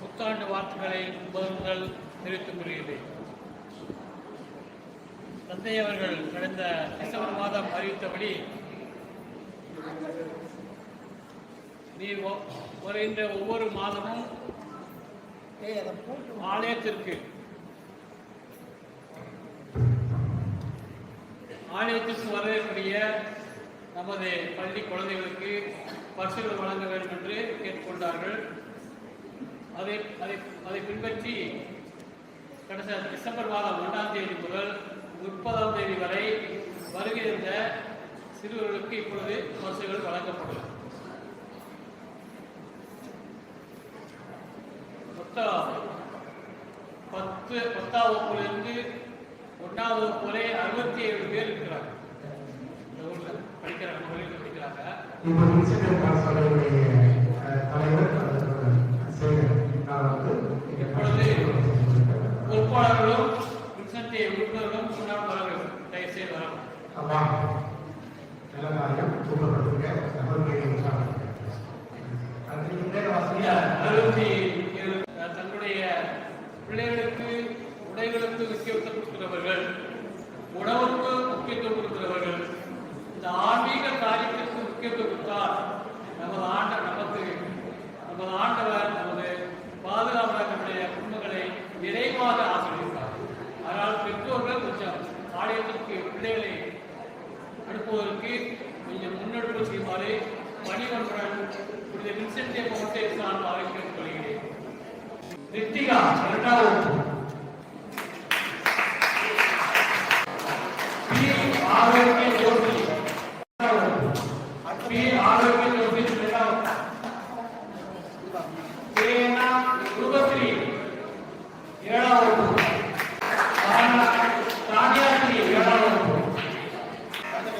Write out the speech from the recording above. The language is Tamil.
புத்தாண்டு வாழ்த்துக்களை முதல் தெரிவித்துக் கொள்கிறேன் தந்தை அவர்கள் கடந்த டிசம்பர் மாதம் அறிவித்தபடி நீ வருகின்ற ஒவ்வொரு மாதமும் ஆலயத்திற்கு ஆலயத்திற்கு வரவேற்கக்கூடிய நமது பள்ளி குழந்தைகளுக்கு பரிசுகள் வழங்க வேண்டும் என்று கேட்டுக்கொண்டார்கள். அதை அதை அதை பின்பற்றி கடைசி டிசம்பர் மாதம் ஒன்றாம் தேதி முதல் முப்பதாம் தேதி வரை வருகிற சிறுவர்களுக்கு இப்பொழுது பரிசுகள் வழங்கப்படும். மொத்தம் பத்து பத்தாம் வகுப்புலேருந்து ஒன்றாம் வகுப்பு வரை அறுபத்தி ஏழு பேர் இருக்கிறாங்க படிக்கிறாங்க. படிக்கிறாங்க தலைவர் எப்பொழுது பொறுப்பாளர்களும் வின்சென்ட் உறுப்பினர்களும் தூக்கப்பட்டிருக்க நபர்களுடைய அது இந்த ஐயா, அறுபத்தி ஏழு அஹ், தங்களுடைய பிள்ளைகளுக்கு உடைகளுக்கு முக்கியத்துவம் கொடுக்கிறவர்கள் அனுப்புவதற்கு கொஞ்சம் முன்னெடுப்பு செய்யுமாறு பணிவன்புடன் புனித வின்சென்டே மோட்டே சார்பாக கேட்டுக்கொள்கிறேன் ரித்திகா இரண்டாவது ஆரோக்கிய ஜோதி. ஆரோக்கிய ஜோதி இரண்டாவது ஏழாவது